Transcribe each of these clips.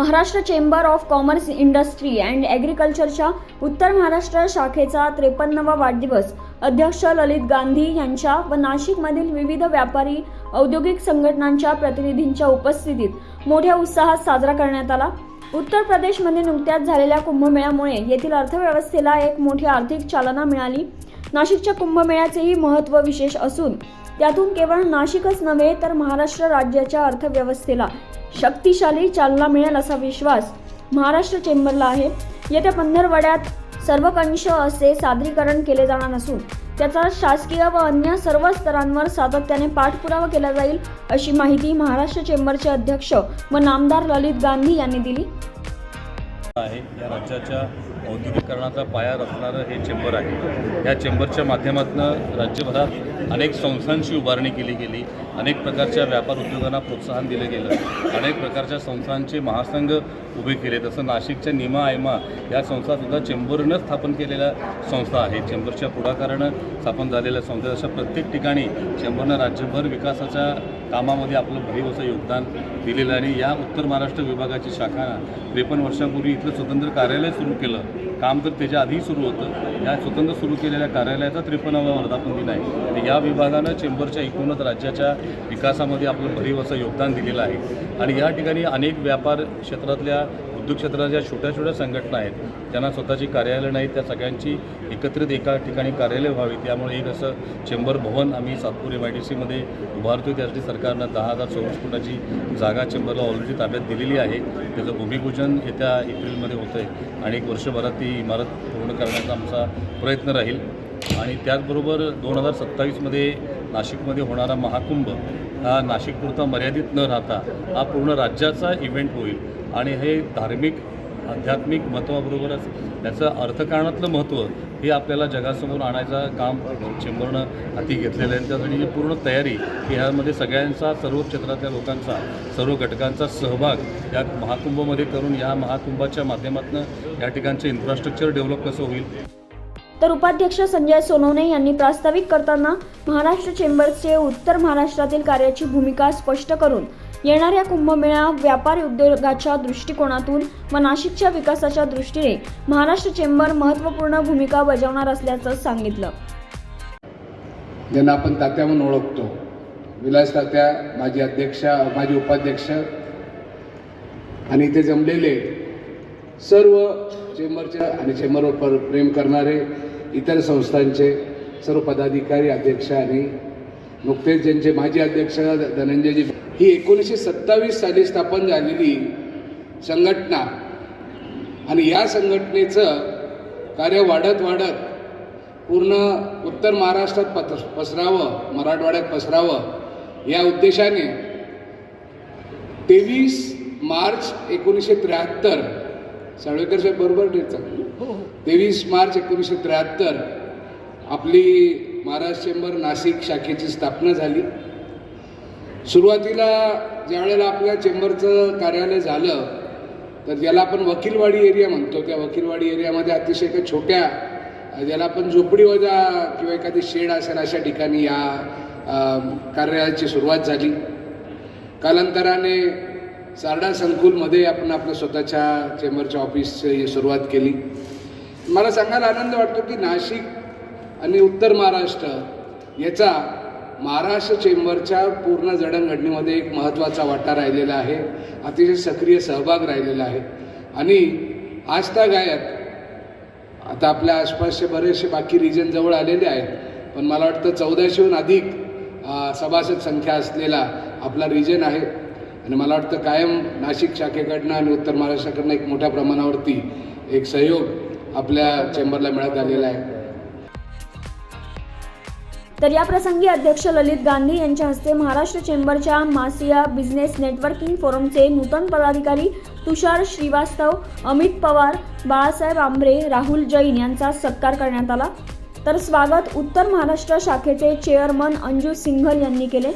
Maharashtra chamber of commerce industry and ॲग्रिकल्चरच्या उत्तर महाराष्ट्र शाखेचा त्रेपन्नवा वाढदिवस. अध्यक्ष ललित गांधी यांच्या व नाशिकमधील विविध व्यापारी औद्योगिक संघटनांच्या प्रतिनिधींच्या उपस्थितीत मोठ्या उत्साहात साजरा करण्यात आला. उत्तर प्रदेशमध्ये नुकत्याच झालेल्या कुंभमेळ्यामुळे येथील अर्थव्यवस्थेला एक मोठी आर्थिक चालना मिळाली. नाशिकच्या कुंभमेळ्याचेही महत्त्व विशेष असून त्यातून केवळ नाशिकच नव्हे तर महाराष्ट्र राज्याच्या अर्थव्यवस्थेला शक्तिशाली चालना मिळेल असा विश्वास महाराष्ट्र चेंबरला आहे. येत्या पंधरवड्यात सर्वकंश असे सादरीकरण केले जाणार असून त्याचा शासकीय व अन्य सर्व स्तरांवर सातत्याने पाठपुरावा केला जाईल अशी माहिती महाराष्ट्र चेंबरचे अध्यक्ष व नामदार ललित गांधी यांनी दिली. आहे. या राज्याच्या औद्योगिकरणाचा पाया रचणारं हे चेंबर आहे. या चेंबरच्या माध्यमातून राज्यभरात अनेक संस्थांची उभारणी केली गेली. अनेक प्रकारच्या व्यापार उद्योगांना प्रोत्साहन दिलं गेलं. अनेक प्रकारच्या संस्थांचे महासंघ उभे केले. तसं नाशिकच्या निमा आयमा या संस्थासुद्धा चेंबरनं स्थापन केलेल्या संस्था आहेत. चेंबरच्या पुढाकारानं स्थापन झालेल्या संस्था अशा प्रत्येक ठिकाणी चेंबरनं राज्यभर विकासाच्या कामामध्ये आपलं भरीव असं योगदान दिलेलं आणि या उत्तर महाराष्ट्र विभागाची शाखा त्रेपन्न वर्षापूर्वी इथलं स्वतंत्र कार्यालय सुरू केलं. काम तर त्याच्या आधी सुरू होतं. या स्वतंत्र सुरू केलेल्या कार्यालयाचा त्रेपन्नावा वर्धापन दिन आहे. तर या विभागानं चेंबरच्या एकूणच राज्याच्या विकासामध्ये आपलं भरीव असं योगदान दिलेलं आहे. आणि या ठिकाणी अनेक व्यापार क्षेत्रातल्या उद्योग क्षेत्राच्या छोट्या छोट्या संघटना आहेत त्यांना स्वतःची कार्यालय नाहीत त्या सगळ्यांची एकत्रित एका ठिकाणी कार्यालय व्हावी त्यामुळे एक असं चेंबर भवन आम्ही सातपूर एम आय डी सीमध्ये उभारतो त्यासाठी सरकारनं दहा हजार चौवीस फुटाची जागा चेंबरला ऑलरेडी ताब्यात दिलेली आहे. त्याचं भूमिपूजन येत्या एप्रिलमध्ये होतं आहे आणि एक वर्षभरात ती इमारत पूर्ण करण्याचा आमचा प्रयत्न राहील. आणि त्याचबरोबर दोन हजार सत्तावीसमध्ये नाशिकमध्ये होणारा महाकुंभ हा नाशिकपुरता मर्यादित न राहता हा पूर्ण राज्याचा इव्हेंट होईल. आणि हे धार्मिक आध्यात्मिक महत्त्वाबरोबरच त्याचं अर्थकारणातलं महत्त्व हे आपल्याला जगासमोर आणायचं काम चेंबरनं हाती घेतलेलं आहे. त्यासाठी ही पूर्ण तयारी की ह्यामध्ये सगळ्यांचा सर्व क्षेत्रातल्या लोकांचा सर्व घटकांचा सहभाग या महाकुंभमध्ये करून या महाकुंभाच्या माध्यमातून या ठिकाणचं इन्फ्रास्ट्रक्चर डेव्हलप कसं होईल. तर उपाध्यक्ष संजय सोनवणे यांनी प्रास्ताविक करताना महाराष्ट्र चेंबरचे उत्तर महाराष्ट्रातील कार्याची भूमिका स्पष्ट करून येणाऱ्या कुंभमेळा व्यापारी उद्योगाच्या दृष्टिकोनातून व नाशिकच्या विकासाच्या दृष्टीने महाराष्ट्र चेंबर महत्त्वपूर्ण भूमिका बजावणार असल्याचं सांगितलं. ज्यांना आपण तात्या म्हणून ओळखतो विलास तात्या माजी अध्यक्ष माजी उपाध्यक्ष आणि इथे जमलेले सर्व चेंबरच्या आणि चेंबरवर प्रेम करणारे इतर संस्थांचे सर्व पदाधिकारी अध्यक्ष आणि नुकतेच ज्यांचे माजी अध्यक्ष धनंजयजी ही एकोणीसशे सत्तावीस साली स्थापन झालेली संघटना आणि या संघटनेचं कार्य वाढत वाढत पूर्ण उत्तर महाराष्ट्रात पत पसरावं मराठवाड्यात पसरावं या उद्देशाने तेवीस मार्च एकोणीसशे त्र्याहत्तर साळवेकर साहेब बरोबर देतात हो, हो. तेवीस मार्च एकोणीसशे त्र्याहत्तर आपली महाराष्ट्र चेंबर नाशिक शाखेची स्थापना झाली. सुरुवातीला ज्यावेळेला आपल्या चेंबरचं कार्यालय झालं तर ज्याला आपण वकीलवाडी एरिया म्हणतो त्या वकीलवाडी एरियामध्ये अतिशय एका छोट्या ज्याला आपण झोपडी वजा किंवा एखादी शेड असेल अशा ठिकाणी या कार्यालयाची सुरुवात झाली. कालांतराने सारडा संकुलमध्ये आपण आपल्या स्वतःच्या चेंबरच्या ऑफिसची सुरुवात केली. मला सांगायला आनंद वाटतो की नाशिक आणि उत्तर महाराष्ट्र याचा महाराष्ट्र चेंबरच्या पूर्ण जडणघडणीमध्ये एक महत्त्वाचा वाटा राहिलेला आहे. अतिशय सक्रिय सहभाग राहिलेला आहे. आणि आजतागायत आता आपल्या आसपासचे बरेचसे बाकी रिजन जवळ आलेले आहेत पण मला वाटतं चौदाशेहून अधिक सभासद संख्या असलेला आपला रिजन आहे. आणि मला वाटतं कायम नाशिक शाखेकडनं आणि उत्तर महाराष्ट्राकडनं एक मोठ्या प्रमाणावरती एक सहयोग आपल्या चेंबरला मिळत आलेला आहे. तर या प्रसंगी अध्यक्ष ललित गांधी यांच्या हस्ते महाराष्ट्र चेंबरच्या मासिया बिझनेस नेटवर्किंग फोरमचे नूतन पदाधिकारी तुषार श्रीवास्तव अमित पवार बाळासाहेब आंबरे राहुल जैन यांचा सत्कार करण्यात आला. तर स्वागत उत्तर महाराष्ट्र शाखेचे चेअरमन अंजू सिंघल यांनी केले.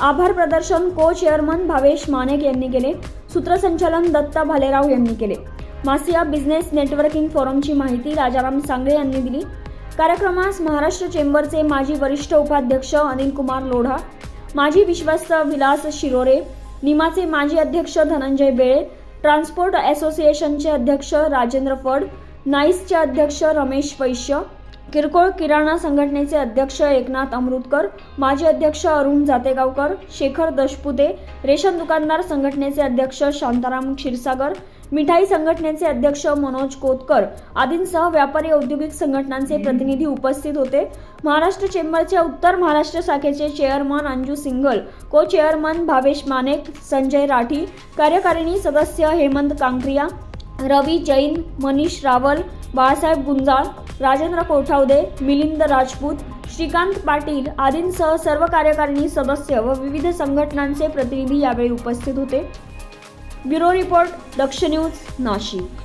आभार प्रदर्शन को चेअरमन भावेश मानेक यांनी केले. सूत्रसंचालन दत्ता भालेराव यांनी केले. मासिया बिझनेस नेटवर्किंग फोरमची माहिती राजाराम सांगळे यांनी दिली. कार्यक्रमास महाराष्ट्र चेंबरचे माजी वरिष्ठ उपाध्यक्ष अनिल कुमार लोढा माजी विश्वस्त विलास शिरोरे निमाचे माजी अध्यक्ष धनंजय बेळे ट्रान्सपोर्ट असोसिएशनचे अध्यक्ष राजेंद्र फड नाईसचे अध्यक्ष रमेश वैश्य किरकोळ किराणा संघटनेचे अध्यक्ष एकनाथ अमृतकर माजी अध्यक्ष अरुण जातेगावकर शेखर दशपुते रेशन दुकानदार संघटनेचे अध्यक्ष शांताराम क्षीरसागर मिठाई संघटनेचे अध्यक्ष मनोज कोतकर आदींसह व्यापारी औद्योगिक संघटनांचे प्रतिनिधी उपस्थित होते. महाराष्ट्र चेंबरच्या उत्तर महाराष्ट्र शाखेचे chairman Anju Singal co chairman Bhavesh Manek Sanjay Rathi कार्यकारिणी सदस्य हेमंत कांक्रिया रवी जैन मनीष रावल बाळासाहेब गुंजाळ राजेंद्र कोठावदे मिलिंद राजपूत श्रीकांत पाटील आदींसह सर्व कार्यकारिणी सदस्य व विविध संघटनांचे प्रतिनिधी यावेळी उपस्थित होते. Bureau report Daksh news Nashik.